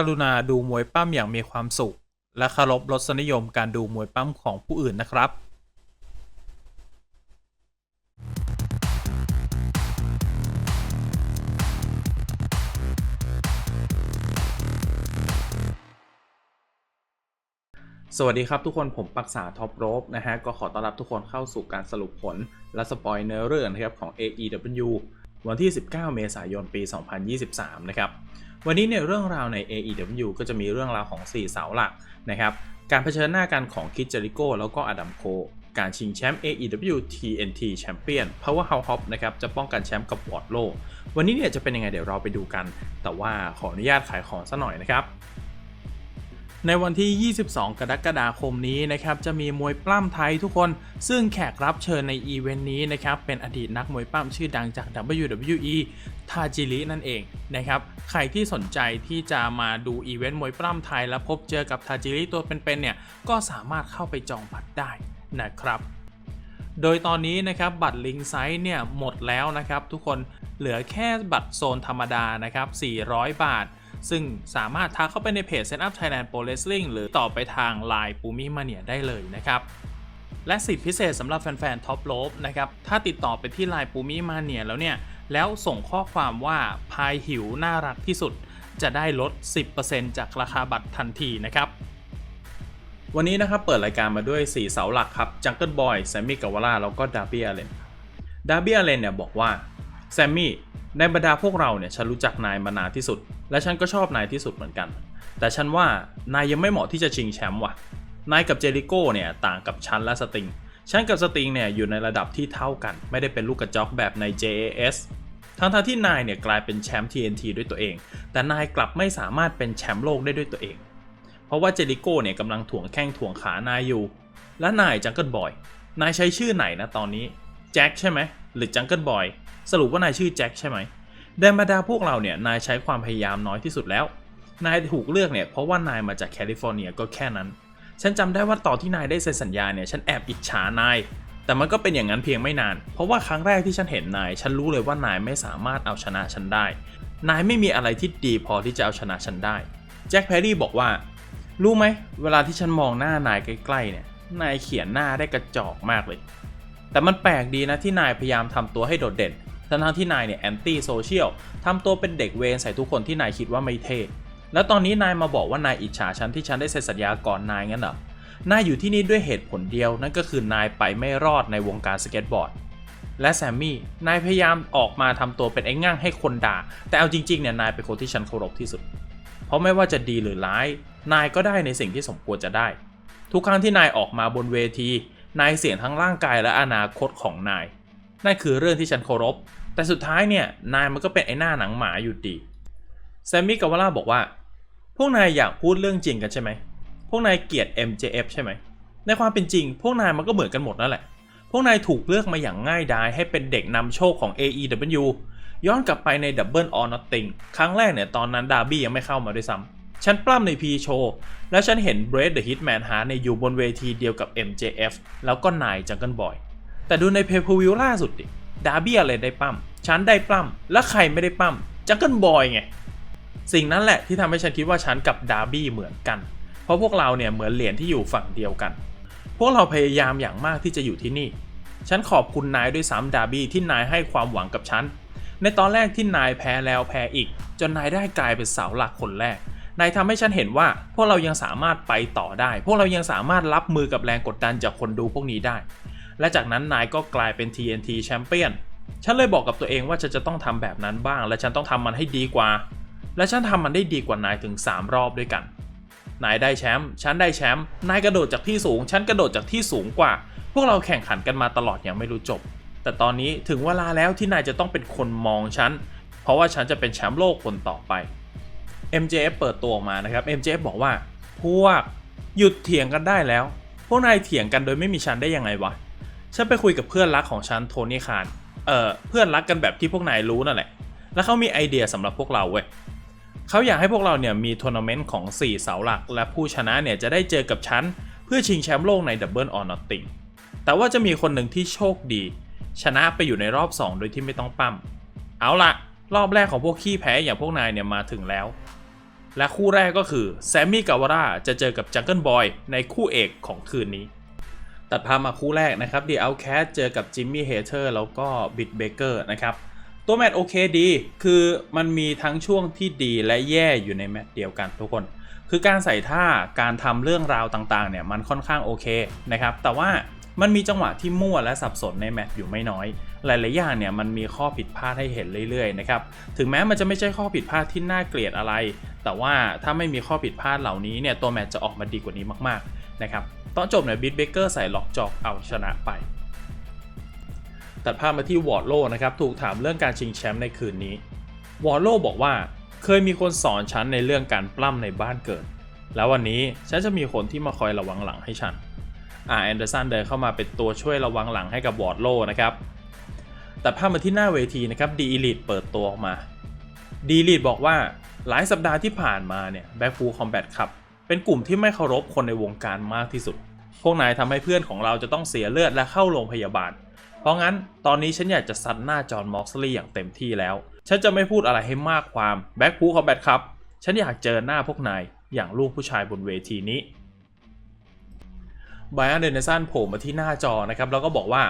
กรุณาดูมวยปั้มอย่างมีความสุข และเคารพรสนิยมการดูมวยปั้มของผู้อื่นนะครับสวัสดีครับทุกคนผมปักษาท็อปโรบนะฮะ ก็ขอต้อนรับทุกคนเข้าสู่การสรุปผล และสปอยเนื้อเรื่องนะครับของ AEW วันที่ 19 เมษายนปี 2023 นะครับ วันนี้เนี่ยเรื่องราวใน AEW ก็จะมีเรื่องราวของ 4 เสาหลักนะครับ การเผชิญหน้ากันของคิดเจริโกแล้วก็อดัมโค การชิงแชมป์ AEW TNT Champion Powerhouse Hop นะครับจะป้องกันแชมป์กับวอร์ดโล วันนี้เนี่ยจะเป็นยังไงเดี๋ยวเราไปดูกัน แต่ว่าขออนุญาตขายของซะหน่อยนะครับ ในวันที่ 22 กรกฎาคมนี้นะครับจะมีมวยปล้ำไทยทุกคน ซึ่งแขกรับเชิญในอีเวนต์นี้นะครับเป็นอดีตนักมวยปล้ำชื่อดังจาก WWE ทาจิรินั่นเองนะครับใครที่สนใจที่จะมาดูอีเวนต์มวยปล้ำไทย และพบเจอกับทาจิริตัวเป็นๆเนี่ยก็สามารถเข้าไปจองบัตรได้นะครับโดยตอนนี้นะครับบัตรลิงไซส์เนี่ยหมดแล้วนะครับทุกคนเหลือแค่บัตรโซนธรรมดานะครับ400 บาท ซึ่งสามารถทักเข้าไปในเพจ Set Up Thailand Pro Wrestling หรือต่อไปทาง Line ปูมิมาเนียได้เลยนะครับและสิทธิพิเศษสำหรับแฟนๆท็อปโลบนะครับถ้าติดต่อไปที่ Line ปูมิมาเนียแล้วเนี่ยแล้วส่งข้อความว่าพายหิวน่ารักที่สุด จะได้ลด 10%จากราคาบัตรทันทีนะครับวันนี้นะครับเปิดรายการมาด้วย 4 เสาหลักครับจังเกิลบอยแซมมี่กาวาล่าแล้วก็ดาร์บี้อเลนดาร์บี้อเลนเนี่ยบอกว่าแซมมี่ ในบรรดาพวกเราเนี่ยฉันรู้จักนายมานานที่สุด และฉันก็ชอบนายที่สุดเหมือนกัน แต่ฉันว่านายยังไม่เหมาะที่จะชิงแชมป์ว่ะ นายกับเจริโก้เนี่ยต่างกับฉันและสติง ฉันกับสติงเนี่ยอยู่ในระดับที่เท่ากัน ไม่ได้เป็นลูกกระจอกแบบใน JAS ทั้งทที่นายเนี่ยกลายเป็นแชมป์ TNT ด้วยตัวเอง แต่นายกลับไม่สามารถเป็นแชมป์โลกได้ด้วยตัวเอง เพราะว่าเจริโก้เนี่ยกำลังถ่วงแข้งถ่วงขานายอยู่ และนายจังเกิลบอย นายใช้ชื่อไหนนะตอนนี้ แจ็คใช่ไหมหรือจังเกิลบอยสรุปว่านายชื่อแจ็คใช่ไหมในบรรดาพวกเราเนี่ยนายใช้ความพยายามน้อยที่สุดแล้ว นายถูกเลือกเนี่ยเพราะว่านายมาจากแคลิฟอร์เนียก็แค่นั้น ฉันจำได้ว่าตอนที่นายได้เซ็นสัญญาเนี่ยฉันแอบอิจฉานาย แต่มันก็เป็นอย่างนั้นเพียงไม่นาน เพราะว่าครั้งแรกที่ฉันเห็นนาย ฉันรู้เลยว่านายไม่สามารถเอาชนะฉันได้ นายไม่มีอะไรที่ดีพอที่จะเอาชนะฉันได้ แจ็คแพรรี่บอกว่า รู้ไหมเวลาที่ฉันมองหน้านายใกล้ๆเนี่ย นายเขียนหน้าได้กระจอกมากเลย แต่มันแปลกดีนะที่นายพยายามทำตัวให้โดดเด่น ทั้งๆที่นายเนี่ยแอนตี้โซเชียลทำตัวเป็นเด็กเวรใส่ทุกคนที่นายคิดว่าไม่เท่ แล้วตอนนี้นายมาบอกว่านายอิจฉาฉันที่ฉันได้เซ็นสัญญาก่อนนายงั้นเหรอ นายอยู่ที่นี่ด้วยเหตุผลเดียวนั่นก็คือนายไปไม่รอดในวงการสเก็ตบอร์ด และแซมมี่ นายพยายามออกมาทำตัวเป็นไอ้ง่างให้คนด่า แต่เอาจริงๆเนี่ยนายเป็นคนที่ฉันเคารพที่สุด เพราะไม่ว่าจะดีหรือร้าย นายก็ได้ในสิ่งที่สมควรจะได้ ทุกครั้งที่นายออกมาบนเวที นายเสี่ยงทั้งร่างกายและอนาคตของนาย นั่นคือเรื่องที่ฉันเคารพ แต่สุดท้ายเนี่ยนายมันก็เป็นไอ้หน้าหนังหมาอยู่ดี แซมมี่กาวาล่าบอกว่า พวกนายอยากพูดเรื่องจริงกันใช่ไหม พวกนายเกลียด MJF ใช่ไหม ในความเป็นจริง พวกนายมันก็เหมือนกันหมดนั่นแหละ พวกนายถูกเลือกมาอย่างง่ายดายให้เป็นเด็กนำโชคของ AEW ย้อนกลับไปใน Double or Nothing ครั้งแรกเนี่ยตอนนั้นดาร์บี้ยังไม่เข้ามาด้วยซ้ำ ฉันปล้ำใน P Show แล้วฉันเห็น b r a d the Hitman หาในอยู่บนเวทีเดียวกับ MJF แล้วก็นายจังเกิลบอย แต่ดูใน Pay Per View ล่าสุดดิดาบี้อะไรได้ปล้ำฉันได้ปล้ำแล้วใครไม่ได้ปล้ำจังเกิลบอยไง สิ่งนั้นแหละที่ทำให้ฉันคิดว่าฉันกับดาร์บี้เหมือนกัน เพราะพวกเราเนี่ยเหมือนเหรียญที่อยู่ฝั่งเดียวกัน พวกเราพยายามอย่างมากที่จะอยู่ที่นี่ ฉันขอบคุณนายด้วยซ้ำดาร์บี้ที่นายให้ความหวังกับฉัน ในตอนแรกที่นายแพ้แล้วแพ้อีก จนนายได้กลายเป็นเสาหลักคนแรก นายทำให้ฉันเห็นว่าพวกเรายังสามารถไปต่อได้ พวกเรายังสามารถรับมือกับแรงกดดันจากคนดูพวกนี้ได้ และจากนั้นนายก็กลายเป็น TNT แชมเปี้ยนฉันเลยบอกกับตัวเองว่าฉันจะต้องทำแบบนั้นบ้าง และฉันต้องทำมันให้ดีกว่า และฉันทำมันได้ดีกว่านายถึง 3 รอบด้วยกัน นายได้แชมป์ฉันได้แชมป์นายกระโดดจากที่สูง ฉันกระโดดจากที่สูงกว่า พวกเราแข่งขันกันมาตลอดอย่างไม่รู้จบ แต่ตอนนี้ถึงเวลาแล้วที่นายจะต้องเป็นคนมองฉันเพราะว่าฉันจะเป็นแชมป์โลกคนต่อไป MJF เปิดตัวออกมานะครับ MJF บอกว่าพวกหยุดเถียงกันได้แล้ว พวกนายเถียงกันโดยไม่มีฉันได้ยังไงวะ ฉันไปคุยกับเพื่อนรักของฉันโทนี่คารเอ่อเพื่อนรักกันแบบที่พวกนายรู้นั่นแหละ แล้วเขามีไอเดียสำหรับพวกเราเว้ยเขาอยากให้พวกเราเนี่ยมีทัวร์นาเมนต์ของ 4 เสาหลัก และผู้ชนะเนี่ยจะได้เจอกับฉันเพื่อชิงแชมป์โลกใน Double or Nothing แต่ว่าจะมีคนหนึ่งที่โชคดี ชนะไปอยู่ในรอบ 2 โดยที่ไม่ต้องปั้ม เอาละรอบแรกของพวกขี้แพ้อย่างพวกนายเนี่ยมาถึงแล้ว และคู่แรกก็คือแซมมี่กาวาร่าจะเจอกับจังเกิลบอยในคู่เอกของคืนนี้ ตัดภาพมาคู่แรกนะครับ The Outcast เจอกับจิมมี่เฮเ e อร์แล้วก็บิ t เบเกอร์นะครับ ตัวแมตช์โอเคดี คือมันมีทั้งช่วงที่ดีและแย่อยู่ในแมตช์เดียวกันทุกคน คือการใส่ท่าการทำเรื่องราวต่างๆเนี่ยมันค่อนข้างโอเคนะครับแต่ว่า มันมีจังหวะที่มั่วและสับสนในแมตช์อยู่ไม่น้อย หลายๆอย่างเนี่ยมันมีข้อผิดพลาดให้เห็นเรื่อยๆนะครับ ถึงแม้มันจะไม่ใช่ข้อผิดพลาดที่น่าเกลียดอะไร แต่ว่าถ้าไม่มีข้อผิดพลาดเหล่านี้เนี่ยตัวแมตช์จะออกมาดีกว่านี้มากๆนะครับ ตอนจบเนี่ยบิทเบเกอร์ใส่ล็อกจอกเอาชนะไป ตัดภาพมาที่วอร์โลนะครับ ถูกถามเรื่องการชิงแชมป์ในคืนนี้ วอร์โลบอกว่าเคยมีคนสอนฉันในเรื่องการปล้ำในบ้านเกิด แล้ววันนี้ฉันจะมีคนที่มาคอยระวังหลังให้ฉัน อ่าแอนเดอร์สันเดินเข้ามาเป็นตัวช่วยระวังหลังให้กับวอร์ดโลนะครับแตัดภาพมาที่หน้าเวทีนะครับดีลีดเปิดตัวออกมาดีลีดบอกว่าหลายสัปดาห์ที่ผ่านมาเนี่ยแบ็กฟูคอมแบทครับเป็นกลุ่มที่ไม่เคารพคนในวงการมากที่สุด พวกนายทำให้เพื่อนของเราจะต้องเสียเลือดและเข้าโรงพยาบาล เพราะงั้นตอนนี้ฉันอยากจะซัดหน้าจอห์นม็อกซ์ลีย์อย่างเต็มที่แล้ว ฉันจะไม่พูดอะไรให้มากความแบ็กฟูคอมแบทครับ ฉันอยากเจอหน้าพวกนายอย่างลูกผู้ชายบนเวทีนี้ ไบรอันเดนเนสันโผล่มาที่หน้าจอนะครับแล้วก็บอกว่า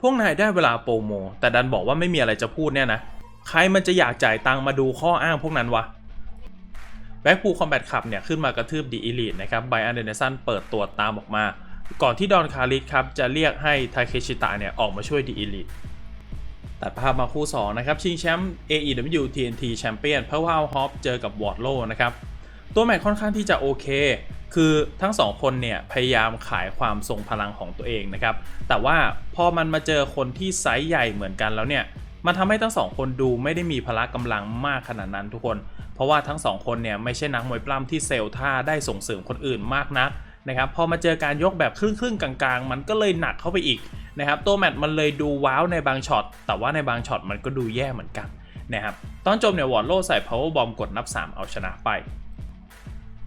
พวกนายได้เวลาโปรโม แต่ดันบอกว่าไม่มีอะไรจะพูดเนี่ยนะใครมันจะอยากจ่ายตังมาดูข้ออ้างพวกนั้นวะแบ็กพูคอมแบทขับเนี่ยขึ้นมากระทืบดีอีลีดนะครับไบรอันเดนเนสันเปิดตัวตามออกมา ก่อนที่ดอนคาริสครับจะเรียกให้ทาเคชิตะเนี่ยออกมาช่วยดีอีลีดตัดภาพมาคู่ 2 นะครับ ชิงแชมป์ AEW TNT Champion เพราะว่าฮอปเจอกับวอร์ดโลนะครับ ตัวแมตช์ค่อนข้างที่จะโอเค คือทั้งสองคนเนี่ยพยายามขายความทรงพลังของตัวเองนะครับ แต่ว่าพอมันมาเจอคนที่ไซส์ใหญ่เหมือนกันแล้วเนี่ย มันทำให้ทั้งสองคนดูไม่ได้มีพละกำลังมากขนาดนั้นทุกคน เพราะว่าทั้งสองคนเนี่ยไม่ใช่นักมวยปล้ำที่เซลล์ท่าได้ส่งเสริมคนอื่นมากนักนะครับพอมาเจอการยกแบบครึ่งครึ่งๆกลางๆ มันก็เลยหนักเข้าไปอีกนะครับตัวแมตช์มันเลยดูว้าวในบางช็อตแต่ว่าในบางช็อตมันก็ดูแย่เหมือนกันนะครับตอนจบเนี่ยวอร์โลใส่ power bomb กดนับ 3 เอาชนะไป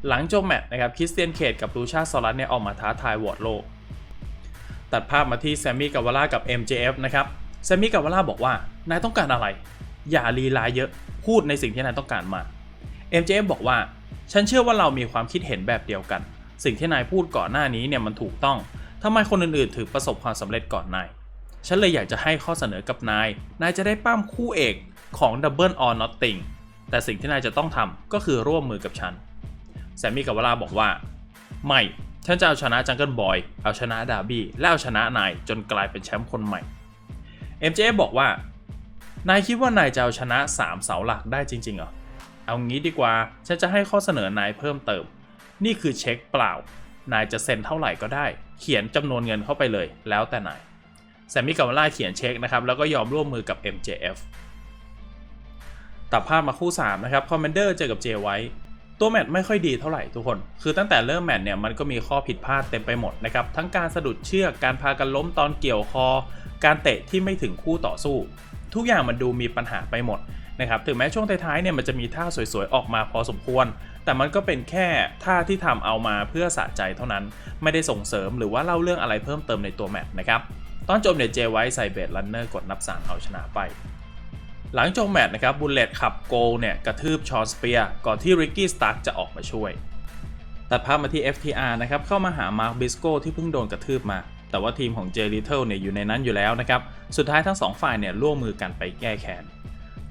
หลังจบแมตช์นะครับคริสเตียนเคดกับลูชาซอรัสเนี่ยออกมาท้าทายวอร์ดโลตัดภาพมาที่แซมมี่กาวาร่ากับ MJF นะครับแซมมี่กาวาร่าบอกว่านายต้องการอะไร อย่าลีลาเยอะพูดในสิ่งที่นายต้องการมา MJF บอกว่า ฉันเชื่อว่าเรามีความคิดเห็นแบบเดียวกัน สิ่งที่นายพูดก่อนหน้านี้เนี่ยมันถูกต้องทำไมคนอื่นๆถึงประสบความสำเร็จก่อนนายฉันเลยอยากจะให้ข้อเสนอกับนาย นายจะได้ปั้มคู่เอกของ Double or Nothing แต่สิ่งที่นายจะต้องทำก็คือร่วมมือกับฉัน แซมมี่กาวาร่าบอกว่า ไม่ฉันจะเอาชนะจังเกิลบอย เอาชนะดาร์บี้และเอาชนะนายจนกลายเป็นแชมป์คนใหม่ MJF บอกว่า นายคิดว่านายจะเอาชนะ 3 เสาหลักได้จริงๆเหรอ เอางี้ดีกว่า ฉันจะให้ข้อเสนอนายเพิ่มเติม นี่คือเช็คเปล่า นายจะเซ็นเท่าไหร่ก็ได้ เขียนจำนวนเงินเข้าไปเลย แล้วแต่นาย แซมมี่กาวาร่าเขียนเช็คนะครับ แล้วก็ยอมร่วมมือกับ MJF ตัดภาพมาคู่ 3 นะครับ คอมเมนเดอร์เจอกับเจไว ตัวแมตช์ไม่ค่อยดีเท่าไหร่ทุกคน คือตั้งแต่เริ่มแมตช์เนี่ยมันก็มีข้อผิดพลาดเต็มไปหมดนะครับ ทั้งการสะดุดเชือก การพากันล้มตอนเกี่ยวคอ การเตะที่ไม่ถึงคู่ต่อสู้ ทุกอย่างมันดูมีปัญหาไปหมดนะครับ ถึงแม้ช่วงท้ายๆเนี่ยมันจะมีท่าสวยๆ ออกมาพอสมควร แต่มันก็เป็นแค่ท่าที่ทำเอามาเพื่อสะใจเท่านั้น ไม่ได้ส่งเสริมหรือว่าเล่าเรื่องอะไรเพิ่มเติมในตัวแมตช์นะครับ ตอนจบเนี่ยเจไว้ใส่เบสลันเนอร์กดนับ3เอาชนะไป หลังจบแมตช์นะครับบุลเลตขับโกลเนี่ยกระทืบชอนสเปียร์ก่อนที่ริกกี้สตาร์กจะออกมาช่วยตัดภาพมาที่ FTR นะครับเข้ามาหามาร์คบิสโกที่เพิ่งโดนกระทืบมา แต่ว่าทีมของเจลิเทิลเนี่ยอยู่ในนั้นอยู่แล้วนะครับ สุดท้ายทั้งสองฝ่ายเนี่ยร่วมมือกันไปแก้แค้น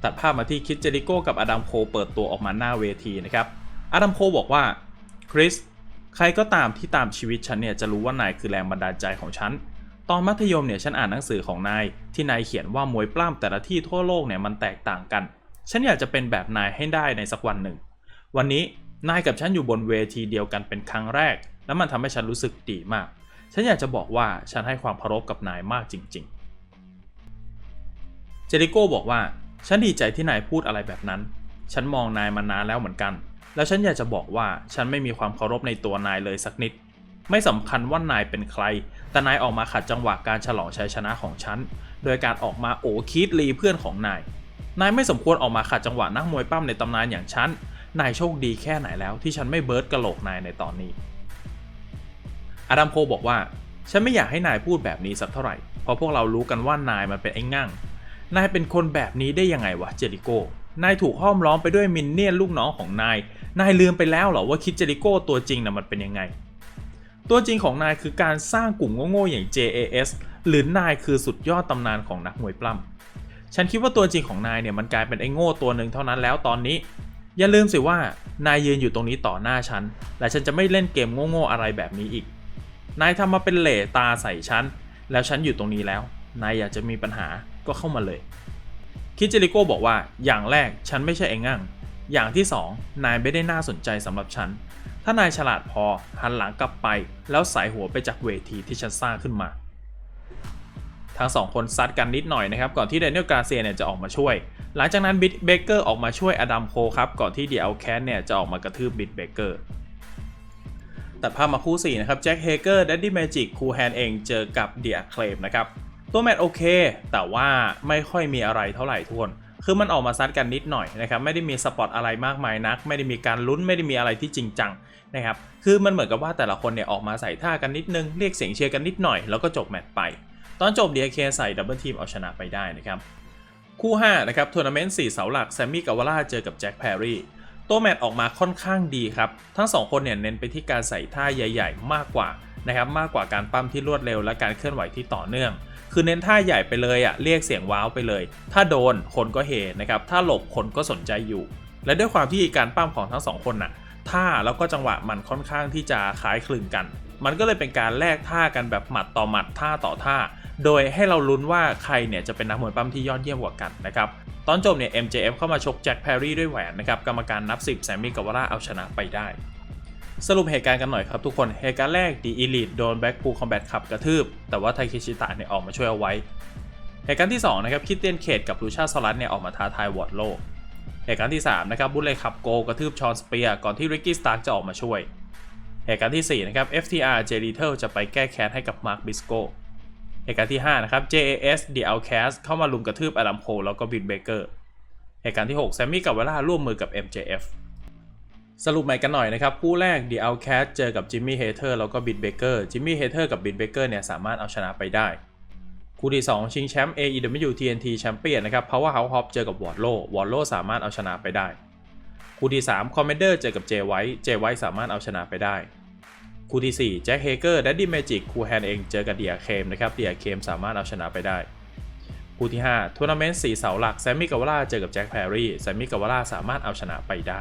ตัดภาพมาที่คิดเจริโก้กับอดัมโคเปิดตัวออกมาหน้าเวทีนะครับอดัมโคบอกว่าคริสใครก็ตามที่ตามชีวิตฉันเนี่ยจะรู้ว่านายคือแรงบันดาลใจของฉัน ตอนมัธยมเนี่ยฉันอ่านหนังสือของนายที่นายเขียนว่ามวยปล้ำแต่ละที่ทั่วโลกเนี่ยมันแตกต่างกัน ฉันอยากจะเป็นแบบนายให้ได้ในสักวันหนึ่ง วันนี้นายกับฉันอยู่บนเวทีเดียวกันเป็นครั้งแรก แล้วมันทำให้ฉันรู้สึกดีมาก ฉันอยากจะบอกว่าฉันให้ความเคารพกับนายมากจริง ๆ เจริโก้บอกว่าฉันดีใจที่นายพูดอะไรแบบนั้น ฉันมองนายมานานแล้วเหมือนกัน แล้วฉันอยากจะบอกว่าฉันไม่มีความเคารพในตัวนายเลยสักนิด ไม่สำคัญว่านายเป็นใคร แต่นายออกมาขัดจังหวะการฉลองชัยชนะของฉัน โดยการออกมาโอคีดลีเพื่อนของนาย นายไม่สมควรออกมาขัดจังหวะนักมวยปั้มในตำนานอย่างฉัน นายโชคดีแค่ไหนแล้วที่ฉันไม่เบิร์ดกระโหลกนายในตอนนี้ อดัมโคบอกว่า ฉันไม่อยากให้นายพูดแบบนี้สักเท่าไหร่ เพราะพวกเรารู้กันว่านายมันเป็นไอ้งั่งนายเป็นคนแบบนี้ได้ยังไงวะเจริโก้นายถูกห้อมล้อมไปด้วยมินเนี่ยนลูกน้องของนาย นายลืมไปแล้วเหรอว่าคิดเจริโก้ตัวจริงน่ะมันเป็นยังไง ตัวจริงของนายคือการสร้างกลุ่มโง่ๆอย่าง JAS หรือนายคือสุดยอดตำนานของนักมวยปล้ำฉันคิดว่าตัวจริงของนายเนี่ยมันกลายเป็นไอ้โง่ตัวหนึ่งเท่านั้นแล้วตอนนี้ อย่าลืมสิว่านายยืนอยู่ตรงนี้ต่อหน้าฉัน และฉันจะไม่เล่นเกมโง่ๆอะไรแบบนี้อีก นายทำมาเป็นเหล่ตาใส่ฉันแล้วฉันอยู่ตรงนี้แล้ว นายอยากจะมีปัญหาก็เข้ามาเลย คิดเจริโก้บอกว่าอย่างแรกฉันไม่ใช่ไอ้งั่งอย่างที่สองนายไม่ได้น่าสนใจสำหรับฉัน ถ้านายฉลาดพอหันหลังกลับไป แล้วสายหัวไปจากเวทีที่ฉันสร้างขึ้นมา ทั้งสองคนซัดกันนิดหน่อยนะครับก่อนที่เดนิเอลกาเซียเนี่ยจะออกมาช่วย หลังจากนั้นบิทเบเกอร์ออกมาช่วยอดัมโคครับก่อนที่เดียลแคสเนี่ยจะออกมากระทืบบิทเบเกอร์ตัดภาพมาคู่4นะครับแจ็คเฮเกอร์ดัดดี้แมจิกคูแฮนเองเจอกับเดียเคลมนะครับตัวแมตโอเค แต่ว่าไม่ค่อยมีอะไรเท่าไหร่ทุกคน คือมันออกมาซัดกันนิดหน่อยนะครับไม่ได้มีสปอตอะไรมากมายนัก ไม่ได้มีการลุ้นไม่ได้มีอะไรที่จริงจังนะครับคือมันเหมือนกับว่าแต่ละคนเนี่ยออกมาใส่ท่ากันนิดนึงเรียกเสียงเชียร์กันนิดหน่อยแล้วก็จบแมตช์ไป ตอนจบ DK ใส่ดับเบิลทีมเอาชนะไปได้นะครับคู่5นะครับทัวร์นาเมนต์4เสาหลักแซมมี่กาวาล่าเจอกับแจ็คแพรรี่ตัวแมตช์ออกมาค่อนข้างดีครับ ทั้ง 2 คนเนี่ยเน้นไปที่การใส่ท่าใหญ่ ๆ มากกว่านะครับมากกว่าการปั้มที่รวดเร็วและการเคลื่อนไหวที่ต่อเนื่อง คือเน้นท่าใหญ่ไปเลยอะ่ะเรียกเสียงว้าวไปเลย ถ้าโดนคนก็เฮนะครับถ้าหลบคนก็สนใจอยู่ และด้วยความที่การปั้มของทั้งสองคนน่ะท่าแล้วก็จังหวะมันค่อนข้างที่จะคล้ายคลึงกัน มันก็เลยเป็นการแลกท่ากันแบบหมัดต่อหมัดท่าต่อท่า โดยให้เราลุ้นว่าใครเนี่ยจะเป็นนักมวยปั้มที่ยอดเยี่ยมกว่ากันนะครับตอนจบเนี่ย MJF เข้ามาชกแจ็คแพรรี่ด้วยแหวนนะครับกรรมการนับ 10แซมมี่กาวาร่าเอาชนะไปได้ สรุปเหตุการณ์กันหน่อยครับทุกคน เหตุการณ์แรกดีอีลิทโดนแบ็กพูคอมแบทขับกระทืบ แต่ว่าไทคิชิตะเนี่ยออกมาช่วยเอาไว้ เหตุการณ์ที่2นะครับคิดเตียนเขตกับลูชาสลัดเนี่ยออกมาท้าทายวอร์ดโลเหตุการณ์ที่3นะครับบุลเลขับโกกระทืบชอนสเปียร์ก่อนที่ริกกี้สตาร์จะออกมาช่วย เหตุการณ์ที่4นะครับ FTR j l i t t l e จะไปแก้แค้นให้กับมาร์คบิสโกเหตุการณ์ที่5นะครับ JAS The Outcast เข้ามาลุมกระทืบอดัมโคแล้วก็บินเบเกอร์เหตุการณ์ที่6แซมมี่กับเวล่าร่วมมือกับ MJF สรุปใหม่กันหน่อยนะครับ คู่แรก The Outcast เจอกับจิมมี่เฮเ e อร์แล้วก็บินเบเกอร์จิมมี่เฮเ e อร์กับบินเบเกอร์เนี่ยสามารถเอาชนะไปได้ คู่ที่ 2 ชิงแชมป์ AEW TNT แชมเปี้ยนนะครับ Powerhouse Hop เจอกับวอร์ดโลวอร์ดโลสามารถเอาชนะไปได้ คู่ที่ 3 Commander เจอกับ Jay White Jay White สามารถเอาชนะไปได้ คู่ที่4แจ็คเฮเกอร์ดัดดี้เมจิกคูแฮนเองเจอกับเดียเคมนะครับเดียเคมสามารถเอาชนะไปได้คู่ที่5ทัวร์นาเมนต์4เสาหลักแซมมี่กาวล่าเจอกับแจ็คแพรรี่แซมมี่กาวล่าสามารถเอาชนะไปได้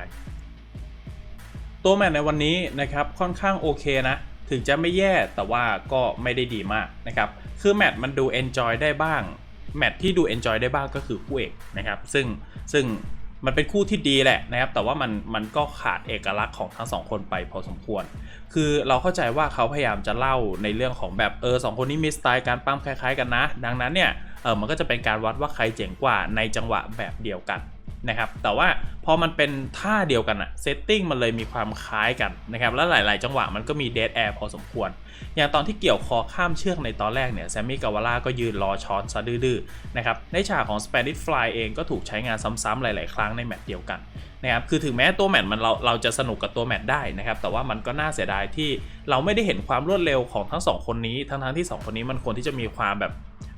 ตัวแมตช์ในวันนี้นะครับค่อนข้างโอเคนะ ถึงจะไม่แย่แต่ว่าก็ไม่ได้ดีมากนะครับ คือแมตช์มันดู enjoy ได้บ้าง แมตช์ที่ดู enjoy ได้บ้างก็คือคู่เอกนะครับ ซึ่งซึ่งมันเป็นคู่ที่ดีแหละนะครับ แต่ว่ามันมันก็ขาดเอกลักษณ์ของทั้งสองคนไปพอสมควร คือเราเข้าใจว่าเขาพยายามจะเล่าในเรื่องของแบบเออสองคนนี้มีสไตล์การปั้มคล้ายๆกันนะ ดังนั้นเนี่ยเออมันก็จะเป็นการวัดว่าใครเจ๋งกว่าในจังหวะแบบเดียวกัน นะครับแต่ว่าพอมันเป็นท่าเดียวกันอะเซตติ้งมันเลยมีความคล้ายกันนะครับแล้วหลาย ๆ จังหวะมันก็มีเด a แอร์พอสมควร อย่างตอนที่เกี่ยวคอข้ามเชือกในตอนแรกเนี่ยแซมมี่กาวาล่าก็ยืนรอช้อนซะดื้อๆนะครับในฉากของ Spanish Fly เองก็ถูกใช้งานซ้ำๆหลาย ๆ ครั้งในแมตช์เดียวกันนะครับคือถึงแม้ตัวแมตช์มันเราเราจะสนุกกับตัวแมตช์ได้นะครับแต่ว่ามันก็น่าเสียดายที่เราไม่ได้เห็นความรวดเร็วของทั้งสองคนนี้ทั้งๆที่สองคนนี้มันควรที่จะมีความแบบ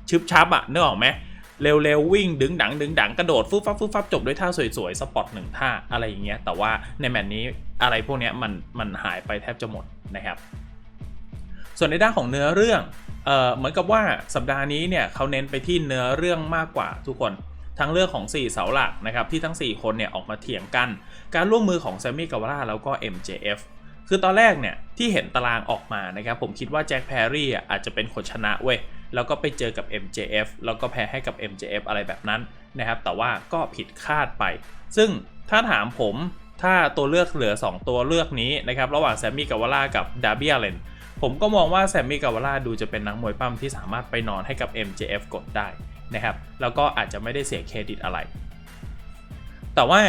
ชึบชับอะนึกออกไหม เร็วๆวิ่งดึงดังดึงดังกระโดดฟึบฟับฟึบฟับจบด้วยท่าสวยๆสปอตหนึ่งท่าอะไรอย่างเงี้ยแต่ว่าในแมตช์นี้อะไรพวกเนี้ยมันมันหายไปแทบจะหมดนะครับ ส่วนในด้านของเนื้อเรื่องเอ่อเหมือนกับว่าสัปดาห์นี้เนี่ยเขาเน้นไปที่เนื้อเรื่องมากกว่าทุกคนทั้งเรื่องของ 4 เสาหลักนะครับที่ทั้ง 4 คนเนี่ยออกมาเถียงกัน การร่วมมือของแซมมี่กาวร่าแล้วก็ MJF คือตอนแรกเนี่ยที่เห็นตารางออกมานะครับผมคิดว่าแจ็คแพรรี่อะอาจจะเป็นคนชนะเว้ย แล้วก็ไปเจอกับ MJF แล้วก็แพ้ให้กับ MJF อะไรแบบนั้นนะครับ แต่ว่าก็ผิดคาดไป ซึ่งถ้าถามผมถ้าตัวเลือกเหลือ 2 ตัวเลือกนี้นะครับ ระหว่างแซมมี่กาวาร่ากับดาร์บี้อเลนผมก็มองว่าแซมมี่กาวาร่าดูจะเป็นนักมวยปั้มที่สามารถไปนอนให้กับ MJF กดได้นะครับ แล้วก็อาจจะไม่ได้เสียเครดิตอะไร แต่ว่า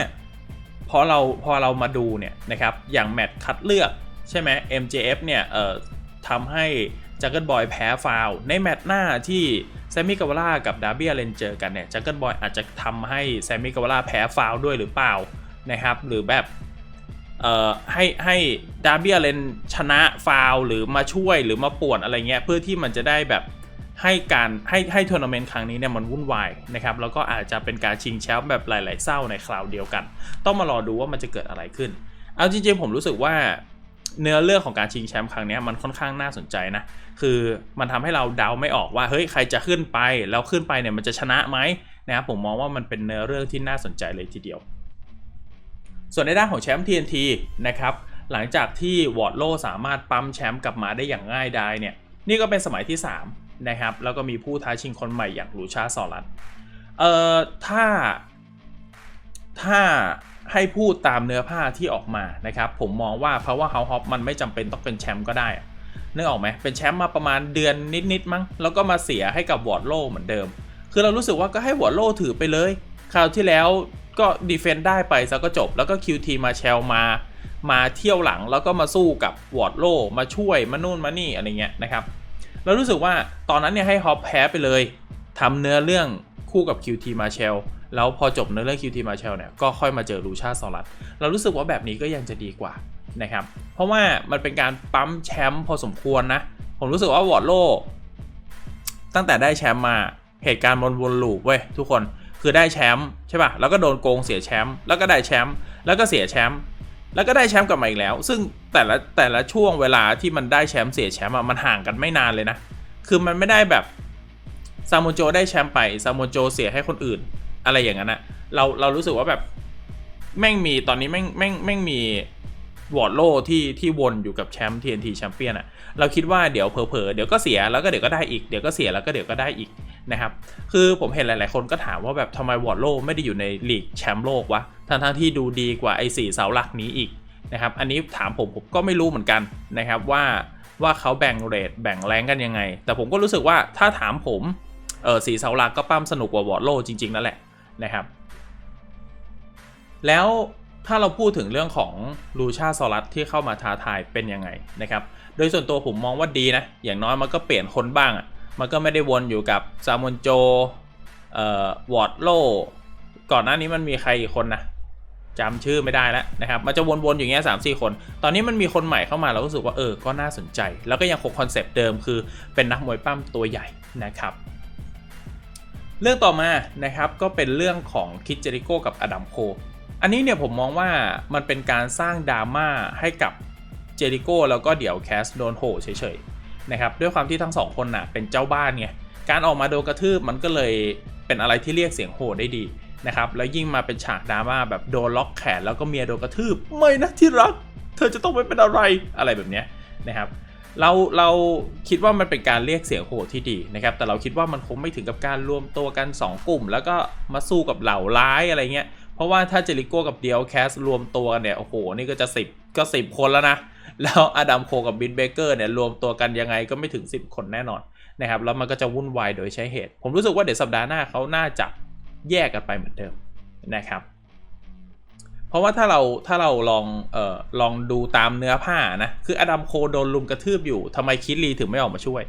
พอเราพอเรามาดูเนี่ยนะครับ อย่างแมตช์คัดเลือกใช่ไหม MJF เนี่ยเอ่อทำให้ จักเกิลบอยแพ้ฟาวในแมตช์หน้าที่แซมมี่กาวาร่ากับดาร์บี้อเลนเจอกันเนี่ยจักเกิลบอยอาจจะทำให้แซมมี่กาวาร่าแพ้ฟาวด้วยหรือเปล่านะครับ หรือแบบเอ่อให้ให้ดาร์บี้อเลนชนะฟาวหรือมาช่วยหรือมาป่วนอะไรเงี้ยเพื่อที่มันจะได้แบบให้การให้ให้ทัวร์นาเมนต์ครั้งนี้เนี่ยมันวุ่นวายนะครับแล้วก็อาจจะเป็นการชิงแชมป์แบบหลาย ๆเศร้าในคราวเดียวกัน ต้องมารอดูว่ามันจะเกิดอะไรขึ้น เอาจริง ๆ ผมรู้สึกว่า เนื้อเรื่องของการชิงแชมป์ครั้งนี้มันค่อนข้างน่าสนใจนะ คือมันทำให้เราเดาไม่ออกว่าเฮ้ยใครจะขึ้นไป แล้วขึ้นไปเนี่ยมันจะชนะไหมนะครับผมมองว่ามันเป็นเนื้อเรื่องที่น่าสนใจเลยทีเดียว ส่วนในด้านของแชมป์ TNT นะครับหลังจากที่วอร์ดโลสามารถปั๊มแชมป์กลับมาได้อย่างง่ายดายเนี่ยนี่ก็เป็นสมัยที่ 3 นะครับ แล้วก็มีผู้ท้าชิงคนใหม่อย่างลูชาซอรัสเอ่อถ้าถ้า ให้พูดตามเนื้อผ้าที่ออกมานะครับ ผมมองว่า Power House Hop มันไม่จำเป็นต้องเป็นแชมป์ก็ได้นึกออกไหมเป็นแชมป์มาประมาณเดือนนิดๆมั้งแล้วก็มาเสียให้กับวอร์โลเหมือนเดิม คือเรารู้สึกว่าก็ให้วอร์โลถือไปเลย คราวที่แล้วก็ดีเฟนได้ไปซะก็จบ แล้วก็ QT มาแชลมา มาเที่ยวหลังแล้วก็มาสู้กับวอร์โลมาช่วยมานู่นมานี่อะไรเงี้ยนะครับเรารู้สึกว่าตอนนั้นเนี่ยให้ฮอปแพ้ไปเลยทำเนื้อเรื่องคู่กับ QT มาแชล แล้วพอจบเนื้อเรื่อง QT มาแชลเนี่ยก็ค่อยมาเจอลูชาซอรัสเรารู้สึกว่าแบบนี้ก็ยังจะดีกว่านะครับเพราะว่ามันเป็นการปั๊มแชมป์พอสมควรนะ ผมรู้สึกว่าวอร์ดโลตั้งแต่ได้แชมป์มาเหตุการณ์วนวนลูปเว้ยทุกคนคือได้แชมป์ใช่ป่ะแล้วก็โดนโกงเสียแชมป์แล้วก็ได้แชมป์แล้วก็เสียแชมป์แล้วก็ได้แชมป์กลับมาอีกแล้ว ซึ่งแต่ละแต่ละช่วงเวลาที่มันได้แชมป์เสียแชมป์อะมันห่างกันไม่นานเลยนะ คือมันไม่ได้แบบซามโมโจได้แชมป์ไปซามโมโจเสียให้คนอื่น อะไรอย่างนั้นอะเราเรารู้สึกว่าแบบแม่งมีตอนนี้แม่งแม่งแม่งมีวอร์ดโลที่ที่วนอยู่กับแชมป์ TNT แชมเปี้ยนอะเราคิดว่าเดี๋ยวเผลอๆเดี๋ยวก็เสียแล้วก็เดี๋ยวก็ได้อีกเดี๋ยวก็เสียแล้วก็เดี๋ยวก็ได้อีกนะครับ คือผมเห็นหลายๆคนก็ถามว่าแบบทำไมวอร์ดโลไม่ได้อยู่ในลีกแชมป์โลกวะทั้งๆที่ดูดีกว่าไอ้สี่เสาหลักนี้อีกนะครับ อันนี้ถามผมผมก็ไม่รู้เหมือนกันนะครับว่าว่าเขาแบ่งเรทแบ่งแรงกันยังไง แต่ผมก็รู้สึกว่าถ้าถามผมเออสีเสาหลักก็ปั้มสนุกกว่าวอร์ดโลจริงๆนั่นแหละ นะครับ แล้วถ้าเราพูดถึงเรื่องของลูชาซอรัสที่เข้ามาท้าทายเป็นยังไงนะครับ โดยส่วนตัวผมมองว่าดีนะ อย่างน้อยมันก็เปลี่ยนคนบ้างอะ่ะ มันก็ไม่ได้วนอยู่กับซามอนโจเอ่อวอร์ดโลก่อนหน้านี้มันมีใครอีกคนนะจำชื่อไม่ได้แล้วนะครับ มันจะวนๆอย่างเงี้ยสามสี่คน ตอนนี้มันมีคนใหม่เข้ามาเราก็รู้สึกว่าเออ ก็น่าสนใจ แล้วก็ยังคงคอนเซปต์เดิมคือเป็นนักมวยปั้มตัวใหญ่นะครับ เรื่องต่อมานะครับก็เป็นเรื่องของคิดเจริโกกับอดัมโค อันนี้เนี่ยผมมองว่ามันเป็นการสร้างดราม่าให้กับเจริโกแล้วก็เดี๋ยวแคสโดนโหเฉยๆนะครับด้วยความที่ทั้งสองคนน่ะเป็นเจ้าบ้านไงการออกมาโดนกระทืบมันก็เลยเป็นอะไรที่เรียกเสียงโหได้ดีนะครับแล้วยิ่งมาเป็นฉากดราม่าแบบโดนล็อกแขนแล้วก็เมียโดนกระทืบไม่นะที่รัก เธอจะต้องไม่เป็นอะไรอะไรแบบเนี้ยนะครับ เราเราคิดว่ามันเป็นการเรียกเสียงโหที่ดีนะครับ แต่เราคิดว่ามันคงไม่ถึงกับการรวมตัวกัน 2 กลุ่ม แล้วก็มาสู้กับเหล่าร้ายอะไรเงี้ย เพราะว่าถ้าเจริโก้กับเดียวแคสรวมตัวกันเนี่ย โอ้โห นี่ก็จะ 10 ก็ 10 คนแล้วนะ แล้วอดัมโคกับบินเบเกอร์เนี่ยรวมตัวกันยังไงก็ไม่ถึง 10 คนแน่นอนนะครับ แล้วมันก็จะวุ่นวายโดยใช้เหตุ ผมรู้สึกว่าเดี๋ยวสัปดาห์หน้าเขาน่าจะแยกกันไปเหมือนเดิมนะครับ เพราะว่าถ้าเราถ้าเราลองเอ่อลองดูตามเนื้อผ้านะ คืออดัมโคโดนลุมกระทืบอยู่ทำไมคิดลีถึงไม่ออกมาช่วย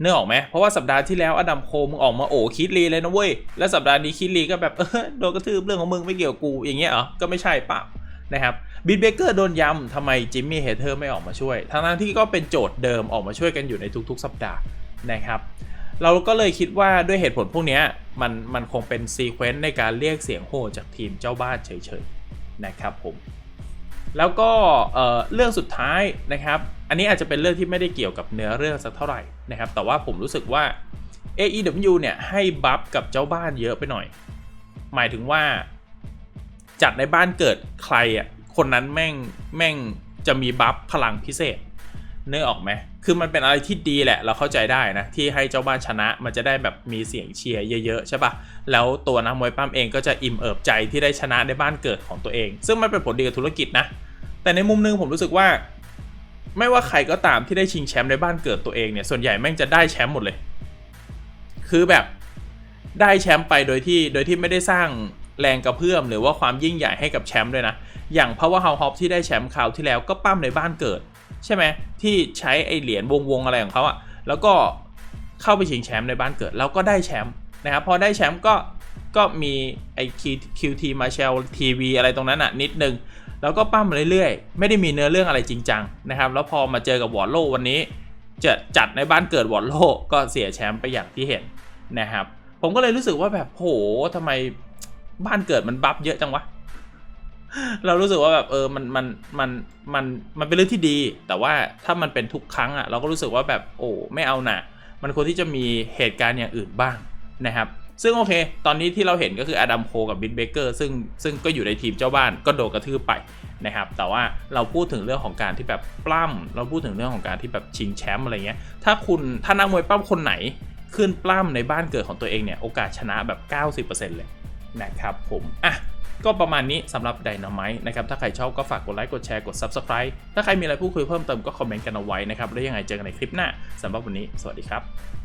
เนื้อออกไหมเพราะว่าสัปดาห์ที่แล้วอดัมโคมึงออกมาโอ้คิดลีเลยนะเว้ยแล้วสัปดาห์นี้คิดลีก็แบบเออโดนกระทืบเรื่องของมึงไม่เกี่ยวกูอย่างเงี้ยเหรอก็ไม่ใช่เปล่านะครับบินเบเกอร์โดนย้ำทำไมจิมมี่เฮเทอร์ไม่ออกมาช่วยทั้งนั้นที่ก็เป็นโจทย์เดิมออกมาช่วยกันอยู่ในทุกๆ สัปดาห์นะครับเราก็เลยคิดว่าด้วยเหตุผลพวกนี้มันมันคงเป็นซีเควนต์ในการเรียกเสียงโห่จากทีมเจ้าบ้านเฉยๆ นะครับผมแล้วก็เรื่องสุดท้ายนะครับ อันนี้อาจจะเป็นเรื่องที่ไม่ได้เกี่ยวกับเนื้อเรื่องสักเท่าไหร่นะครับ แต่ว่าผมรู้สึกว่า AEW เนี่ยให้บัฟกับเจ้าบ้านเยอะไปหน่อย หมายถึงว่า จัดในบ้านเกิดใครอะคนนั้นแม่งแม่งจะมีบัฟพลังพิเศษ เนื้อออกไหมคือมันเป็นอะไรที่ดีแหละ เราเข้าใจได้นะ ที่ให้เจ้าบ้านชนะ มันจะได้แบบมีเสียงเชียร์เยอะๆใช่ปะแล้วตัวนักมวยปั้มเองก็จะอิ่มเอิบใจที่ได้ชนะในบ้านเกิดของตัวเอง ซึ่งมันเป็นผลดีกับธุรกิจนะ แต่ในมุมนึงผมรู้สึกว่า ไม่ว่าใครก็ตามที่ได้ชิงแชมป์ในบ้านเกิดตัวเองเนี่ย ส่วนใหญ่แม่งจะได้แชมป์หมดเลย คือแบบได้แชมป์ไปโดยที่โดยที่ไม่ได้สร้างแรงกระเพื่อมหรือว่าความยิ่งใหญ่ให้กับแชมป์ด้วยนะ อย่าง Power House Hop ที่ได้แชมป์คราวที่แล้วก็ปั้มในบ้านเกิด ใช่ไหมที่ใช้ไอเหรียญวงๆอะไรของเขาอะแล้วก็เข้าไปชิงแชมป์ในบ้านเกิด แล้วก็ได้แชมป์นะครับพอได้แชมป์ก็ก็มีไอคิวทีมาเชลทีวีอะไรตรงนั้นอะนิดนึงแล้วก็ปั้มมาเรื่อยๆ ไม่ได้มีเนื้อเรื่องอะไรจริงจังนะครับ แล้วพอมาเจอกับวอร์โลวันนี้ จะจัดในบ้านเกิดวอร์โลก็เสียแชมป์ไปอย่างที่เห็นนะครับ ผมก็เลยรู้สึกว่าแบบโหทำไมบ้านเกิดมันบัฟเยอะจังวะ เรารู้สึกว่าแบบเออมันมันมันมันมันเป็นเรื่องที่ดี แต่ว่าถ้ามันเป็นทุกครั้งอะเราก็รู้สึกว่าแบบโอ้ไม่เอาหนะมันควรที่จะมีเหตุการณ์อย่างอื่นบ้างนะครับซึ่งโอเค ตอนนี้ที่เราเห็นก็คืออดัมโคกับบินเบเกอร์ซึ่งซึ่งก็อยู่ในทีมเจ้าบ้านก็โดนกระทืบไปนะครับ แต่ว่าเราพูดถึงเรื่องของการที่แบบปล้ำเราพูดถึงเรื่องของการที่แบบชิงแชมป์อะไรเงี้ย ถ้าคุณถ้านักมวยปล้ำคนไหนขึ้นปล้ำในบ้านเกิดของตัวเองเนี่ย โอกาสชนะแบบ 90%เลยนะครับผม อะ ก็ประมาณนี้สำหรับ Dynamite นะครับ ถ้าใครชอบก็ฝากกดไลค์กดแชร์กด Subscribe ถ้าใครมีอะไรพูดคุยเพิ่มเติมก็คอมเมนต์กันเอาไว้นะครับ แล้วยังไงเจอกันในคลิปหน้าสำหรับวันนี้ สวัสดีครับ